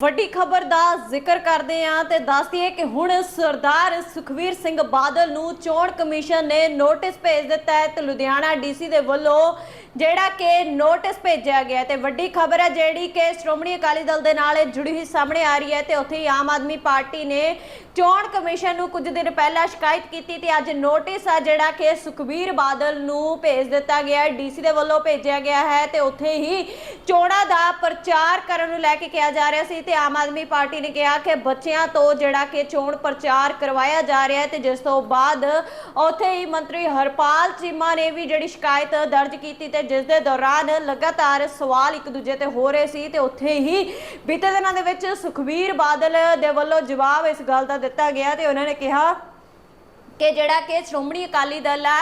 ਵੱਡੀ ਖਬਰ ਦਾ ਜ਼ਿਕਰ ਕਰਦੇ ਹਾਂ ਤੇ ਦੱਸਦੀ ਹੈ ਕਿ ਹੁਣ ਸਰਦਾਰ ਸੁਖਵੀਰ ਸਿੰਘ ਬਾਦਲ ਨੂੰ ਚੋਣ ਕਮਿਸ਼ਨ ਨੇ ਨੋਟਿਸ ਭੇਜ ਦਿੱਤਾ ਹੈ ਤੇ ਲੁਧਿਆਣਾ ਡੀਸੀ ਦੇ ਵੱਲੋਂ ਜਿਹੜਾ ਕਿ ਨੋਟਿਸ ਭੇਜਿਆ ਗਿਆ ਹੈ ਤੇ ਵੱਡੀ ਖਬਰ ਹੈ ਜਿਹੜੀ ਕਿ ਸ਼੍ਰੋਮਣੀ ਅਕਾਲੀ ਦਲ ਦੇ ਨਾਲ ਜੁੜੀ ਹੋਈ ਸਾਹਮਣੇ ਆ ਰਹੀ ਹੈ ਤੇ ਉੱਥੇ ਹੀ ਆਮ ਆਦਮੀ ਪਾਰਟੀ ਨੇ ਚੋਣ ਕਮਿਸ਼ਨ ਨੂੰ ਕੁਝ ਦਿਨ ਪਹਿਲਾਂ ਸ਼ਿਕਾਇਤ ਕੀਤੀ ਤੇ ਅੱਜ ਨੋਟਿਸ ਆ ਜਿਹੜਾ ਕਿ ਸੁਖਬੀਰ ਬਾਦਲ ਨੂੰ ਭੇਜ ਦਿੱਤਾ ਗਿਆ ਹੈ ਡੀਸੀ ਦੇ ਵੱਲੋਂ ਭੇਜਿਆ ਗਿਆ ਹੈ ਤੇ ਉੱਥੇ ਹੀ ਚੋਣਾਂ ਦਾ ਪ੍ਰਚਾਰ ਕਰਨ ਨੂੰ ਲੈ ਕੇ ਕਿਹਾ ਜਾ ਰਿਹਾ ਸੀ ਤੇ ਆਮ ਆਦਮੀ ਪਾਰਟੀ ਨੇ ਕਿਹਾ ਕਿ ਬੱਚਿਆਂ ਤੋਂ ਜਿਹੜਾ ਕਿ ਚੋਣ ਪ੍ਰਚਾਰ ਕਰਵਾਇਆ ਜਾ ਰਿਹਾ ਹੈ ਤੇ ਜਿਸ ਤੋਂ ਬਾਅਦ ਉੱਥੇ ਹੀ ਮੰਤਰੀ ਹਰਪਾਲ ਚੀਮਾ ਨੇ ਵੀ ਜਿਹੜੀ ਸ਼ਿਕਾਇਤ ਦਰਜ ਕੀਤੀ ਤੇ ਜਿਸ ਦੇ ਦੌਰਾਨ ਲਗਾਤਾਰ ਸਵਾਲ ਇੱਕ ਦੂਜੇ ਤੇ ਹੋ ਰਹੇ ਸੀ ਤੇ ਉੱਥੇ ਹੀ ਬੀਤੇ ਦਿਨਾਂ ਦੇ ਵਿੱਚ ਸੁਖਵੀਰ ਬਾਦਲ ਦੇ ਵੱਲੋਂ ਜਵਾਬ ਇਸ ਗੱਲ ਦਾ ਦਿੱਤਾ ਗਿਆ ਤੇ ਉਹਨਾਂ ਨੇ ਕਿਹਾ ਕਿ ਜਿਹੜਾ ਕਿ ਸ਼੍ਰੋਮਣੀ ਅਕਾਲੀ ਦਲ ਆ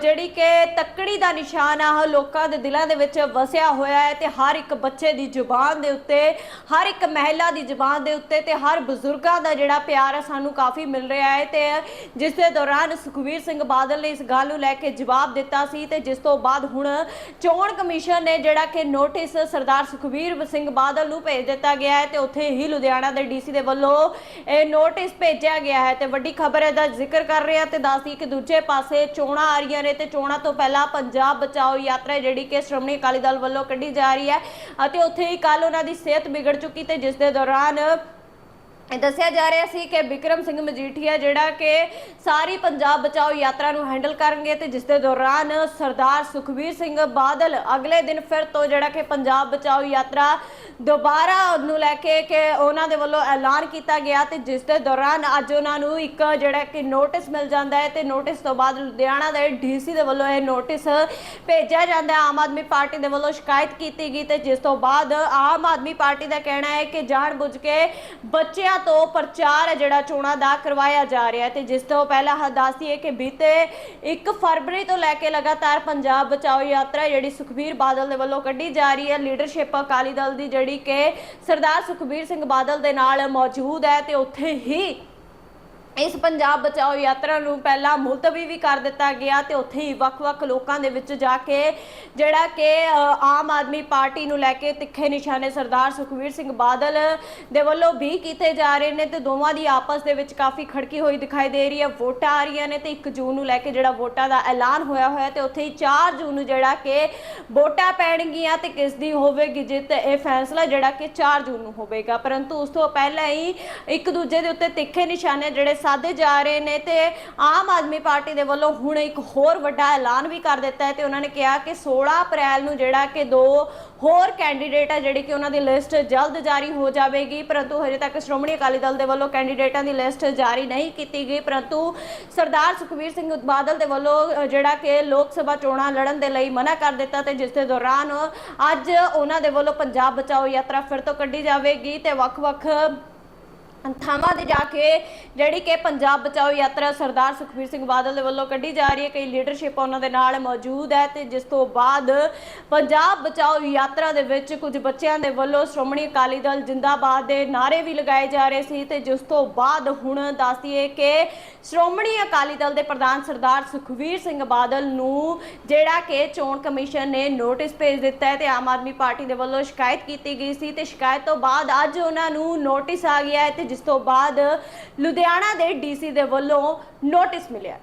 ਜਿਹੜੀ ਕਿ ਤੱਕੜੀ ਦਾ ਨਿਸ਼ਾਨ ਆ, ਉਹ ਲੋਕਾਂ ਦੇ ਦਿਲਾਂ ਦੇ ਵਿੱਚ ਵਸਿਆ ਹੋਇਆ ਹੈ ਤੇ ਹਰ ਇੱਕ ਬੱਚੇ ਦੀ ਜ਼ੁਬਾਨ ਦੇ ਉੱਤੇ, ਹਰ ਇੱਕ ਮਹਿਲਾ ਦੀ ਜ਼ੁਬਾਨ ਦੇ ਉੱਤੇ ਤੇ ਹਰ ਬਜ਼ੁਰਗਾਂ ਦਾ ਜਿਹੜਾ ਪਿਆਰ ਆ, ਸਾਨੂੰ ਕਾਫੀ ਮਿਲ ਰਿਹਾ ਹੈ ਤੇ ਜਿਸ ਦੇ ਦੌਰਾਨ ਸੁਖਵੀਰ ਸਿੰਘ ਬਾਦਲ ਨੇ ਇਸ ਗੱਲ ਨੂੰ ਲੈ ਕੇ ਜਵਾਬ ਦਿੱਤਾ ਸੀ ਤੇ ਜਿਸ ਤੋਂ ਬਾਅਦ ਹੁਣ ਚੋਣ ਕਮਿਸ਼ਨ ਨੇ ਜਿਹੜਾ ਕਿ ਨੋਟਿਸ ਸਰਦਾਰ ਸੁਖਵੀਰ ਸਿੰਘ ਬਾਦਲ ਨੂੰ ਭੇਜ ਦਿੱਤਾ ਗਿਆ ਹੈ ਤੇ ਉੱਥੇ ਹੀ ਲੁਧਿਆਣਾ ਦੇ ਡੀਸੀ ਦੇ ਵੱਲੋਂ ਇਹ ਨੋਟਿਸ ਭੇਜਿਆ ਗਿਆ ਹੈ ਤੇ ਵੱਡੀ ਖਬਰ ਇਹਦਾ ਜ਼ਿਕਰ ਕਰ ਰਹੇ ਹਾਂ ਤੇ ਦੱਸਦੀ ਕਿ ਦੂਜੇ ਪਾਸੇ ਚੋਣਾਂ ਆ ਰਹੀਆਂ ਨੇ ਤੇ ਚੋਣਾਂ ਤੋਂ ਪਹਿਲਾਂ ਪੰਜਾਬ ਬਚਾਓ ਯਾਤਰਾ ਜਿਹੜੀ ਕਿ ਸ਼੍ਰੋਮਣੀ ਅਕਾਲੀ ਦਲ ਵੱਲੋਂ ਕੱਢੀ ਜਾ ਰਹੀ ਹੈ ਅਤੇ ਉੱਥੇ ਹੀ ਕੱਲ ਉਹਨਾਂ ਦੀ ਸਿਹਤ ਵਿਗੜ ਚੁੱਕੀ ਤੇ ਜਿਸ ਦੇ ਦੌਰਾਨ ਦੱਸਿਆ ਜਾ ਰਿਹਾ ਸੀ ਕਿ ਵਿਕਰਮ ਸਿੰਘ ਮਜੀਠੀਆ ਜਿਹੜਾ ਕਿ ਸਾਰੀ ਪੰਜਾਬ ਬਚਾਓ ਯਾਤਰਾ ਨੂੰ ਹੈਂਡਲ ਕਰਨਗੇ ਤੇ ਜਿਸ ਦੇ ਦੌਰਾਨ ਸਰਦਾਰ ਸੁਖਬੀਰ ਸਿੰਘ ਬਾਦਲ ਅਗਲੇ ਦਿਨ ਫਿਰ ਤੋਂ ਜਿਹੜਾ ਕਿ ਪੰਜਾਬ ਬਚਾਓ ਯਾਤਰਾ ਦੁਬਾਰਾ ਨੂੰ ਲੈ ਕੇ ਕਿ ਉਹਨਾਂ ਦੇ ਵੱਲੋਂ ਐਲਾਨ ਕੀਤਾ ਗਿਆ ਤੇ ਜਿਸ ਦੇ ਦੌਰਾਨ ਅੱਜ ਉਹਨਾਂ ਨੂੰ ਇੱਕ ਜਿਹੜਾ ਕਿ ਨੋਟਿਸ ਮਿਲ ਜਾਂਦਾ ਹੈ ਤੇ ਨੋਟਿਸ ਤੋਂ ਬਾਅਦ ਲੁਧਿਆਣਾ ਦੇ ਡੀਸੀ ਦੇ ਵੱਲੋਂ ਇਹ ਨੋਟਿਸ ਭੇਜਿਆ ਜਾਂਦਾ ਹੈ। ਆਮ ਆਦਮੀ ਪਾਰਟੀ ਦੇ ਵੱਲੋਂ ਸ਼ਿਕਾਇਤ ਕੀਤੀ ਗਈ ਤੇ ਜਿਸ ਤੋਂ ਬਾਅਦ ਆਮ ਆਦਮੀ ਪਾਰਟੀ ਦਾ ਕਹਿਣਾ ਹੈ ਕਿ ਜਾਣਬੁੱਝ ਕੇ ਬੱਚਿਆਂ ਤੋਂ ਪ੍ਰਚਾਰ ਹੈ ਜਿਹੜਾ ਚੋਣਾਂ ਦਾ ਕਰਵਾਇਆ ਜਾ ਰਿਹਾ ਹੈ ਤੇ ਜਿਸ ਤੋਂ ਪਹਿਲਾਂ ਹ ਹੈ ਕਿ ਬੀਤੇ 1 ਫਰਵਰੀ ਤੋਂ ਲੈ ਕੇ ਲਗਾਤਾਰ ਪੰਜਾਬ ਬਚਾਓ ਯਾਤਰਾ ਜਿਹੜੀ ਸੁਖਬੀਰ ਬਾਦਲ ਦੇ ਵੱਲੋਂ ਕੱਢੀ ਜਾ ਰਹੀ ਹੈ। ਲੀਡਰਸ਼ਿਪ ਅਕਾਲੀ ਦਲ ਦੀ ਜਿਹੜੀ ਕਿ ਸਰਦਾਰ ਸੁਖਬੀਰ ਸਿੰਘ ਬਾਦਲ ਦੇ ਨਾਲ ਮੌਜੂਦ ਹੈ ਤੇ ਉੱਥੇ ਹੀ ਇਸ ਪੰਜਾਬ ਬਚਾਓ ਯਾਤਰਾ ਨੂੰ ਪਹਿਲਾਂ ਮੁਲਤਵੀ ਵੀ ਕਰ ਦਿੱਤਾ ਗਿਆ ਤੇ ਉੱਥੇ ਹੀ ਵੱਖ-ਵੱਖ ਲੋਕਾਂ ਦੇ ਵਿੱਚ ਜਾ ਕੇ ਜਿਹੜਾ ਕਿ ਆਮ ਆਦਮੀ ਪਾਰਟੀ ਨੂੰ ਲੈ ਕੇ ਤਿੱਖੇ ਨਿਸ਼ਾਨੇ ਸਰਦਾਰ ਸੁਖਵੀਰ ਸਿੰਘ ਬਾਦਲ ਦੇ ਵੱਲੋਂ ਵੀ ਕੀਤੇ ਜਾ ਰਹੇ ਨੇ ਤੇ ਦੋਵਾਂ ਦੀ ਆਪਸ ਦੇ ਵਿੱਚ ਕਾਫੀ ਖੜਕੀ ਹੋਈ ਦਿਖਾਈ ਦੇ ਰਹੀ ਹੈ। ਵੋਟਾਂ ਆ ਰਹੀਆਂ ਨੇ ਤੇ 1 ਜੂਨ ਨੂੰ ਲੈ ਕੇ ਜਿਹੜਾ ਵੋਟਾਂ ਦਾ ਐਲਾਨ ਹੋਇਆ ਹੋਇਆ ਤੇ ਉੱਥੇ ਹੀ 4 ਜੂਨ ਨੂੰ ਜਿਹੜਾ ਕਿ ਵੋਟਾਂ ਪੈਣਗੀਆਂ ਤੇ ਕਿਸ ਦੀ ਹੋਵੇਗੀ ਜਿੱਤ ਇਹ ਫੈਸਲਾ ਜਿਹੜਾ ਕਿ 4 ਜੂਨ ਨੂੰ ਹੋਵੇਗਾ। ਪਰੰਤੂ ਉਸ ਤੋਂ ਪਹਿਲਾਂ ਹੀ ਇੱਕ ਦੂਜੇ ਦੇ ਉੱਤੇ ਤਿੱਖੇ ਨਿਸ਼ਾਨੇ ਜਿਹੜੇ ਸਾਧੇ ਜਾ ਰਹੇ ਨੇ ਤੇ ਆਮ ਆਦਮੀ ਪਾਰਟੀ ਦੇ ਵੱਲੋਂ ਹੁਣ ਇੱਕ ਹੋਰ ਵੱਡਾ ਐਲਾਨ ਵੀ ਕਰ ਦਿੱਤਾ ਹੈ ਤੇ ਉਹਨਾਂ ਨੇ ਕਿਹਾ ਕਿ 16 ਅਪ੍ਰੈਲ ਨੂੰ ਜਿਹੜਾ ਕਿ ਦੋ ਹੋਰ ਕੈਂਡੀਡੇਟ ਹੈ ਜਿਹੜੀ ਕਿ ਉਹਨਾਂ ਦੀ ਲਿਸਟ ਜਲਦ ਜਾਰੀ ਹੋ ਜਾਵੇਗੀ, ਪਰੰਤੂ ਹਜੇ ਤੱਕ ਸ਼੍ਰੋਮਣੀ ਅਕਾਲੀ ਦਲ ਦੇ ਵੱਲੋਂ ਕੈਂਡੀਡੇਟਾਂ ਦੀ ਲਿਸਟ ਜਾਰੀ ਨਹੀਂ ਕੀਤੀ ਗਈ, ਪਰੰਤੂ ਸਰਦਾਰ ਸੁਖਵੀਰ ਸਿੰਘ ਬਾਦਲ ਦੇ ਵੱਲੋਂ ਜਿਹੜਾ ਕਿ ਲੋਕ ਸਭਾ ਚੋਣਾਂ ਲੜਨ ਦੇ ਲਈ ਮਨਾ ਕਰ ਦਿੱਤਾ ਤੇ ਜਿਸ ਦੇ ਦੌਰਾਨ ਅੱਜ ਉਹਨਾਂ ਦੇ ਵੱਲੋਂ ਪੰਜਾਬ ਬਚਾਓ ਯਾਤਰਾ ਫਿਰ ਤੋਂ ਕੱਢੀ ਜਾਵੇਗੀ ਤੇ ਵੱਖ-ਵੱਖ ਥਾਵਾਂ ਤੇ ਜਾ ਕੇ ਜਿਹੜੀ ਕਿ ਪੰਜਾਬ ਬਚਾਓ ਯਾਤਰਾ ਸਰਦਾਰ ਸੁਖਬੀਰ ਸਿੰਘ ਬਾਦਲ ਦੇ ਵੱਲੋਂ ਕੱਢੀ ਜਾ ਰਹੀ ਹੈ। ਕਈ ਲੀਡਰਸ਼ਿਪ ਉਹਨਾਂ ਦੇ ਨਾਲ ਮੌਜੂਦ ਹੈ ਤੇ ਜਿਸ ਤੋਂ ਬਾਅਦ ਪੰਜਾਬ ਬਚਾਓ ਯਾਤਰਾ ਦੇ ਵਿੱਚ ਕੁਝ ਬੱਚਿਆਂ ਦੇ ਵੱਲੋਂ ਸ਼੍ਰੋਮਣੀ ਅਕਾਲੀ ਦਲ ਜਿੰਦਾਬਾਦ ਦੇ ਨਾਰੇ ਵੀ ਲਗਾਏ ਜਾ ਰਹੇ ਸੀ ਤੇ ਜਿਸ ਤੋਂ ਬਾਅਦ ਹੁਣ ਦੱਸਦੀਏ ਕਿ ਸ਼੍ਰੋਮਣੀ ਅਕਾਲੀ ਦਲ ਦੇ ਪ੍ਰਧਾਨ ਸਰਦਾਰ ਸੁਖਬੀਰ ਸਿੰਘ ਬਾਦਲ ਨੂੰ ਜਿਹੜਾ ਕਿ ਚੋਣ ਕਮਿਸ਼ਨ ਨੇ ਨੋਟਿਸ ਭੇਜ ਦਿੱਤਾ ਹੈ ਤੇ ਆਮ ਆਦਮੀ ਪਾਰਟੀ ਦੇ ਵੱਲੋਂ ਸ਼ਿਕਾਇਤ ਕੀਤੀ ਗਈ ਸੀ ਤੇ ਸ਼ਿਕਾਇਤ ਤੋਂ ਬਾਅਦ ਅੱਜ ਉਹਨਾਂ ਨੂੰ ਨੋਟਿਸ ਆ ਗਿਆ ਹੈ ਤੇ ਜਿਸ ਤੋਂ ਬਾਅਦ ਲੁਧਿਆਣਾ ਦੇ ਡੀਸੀ ਦੇ ਵੱਲੋਂ ਨੋਟਿਸ ਮਿਲਿਆ।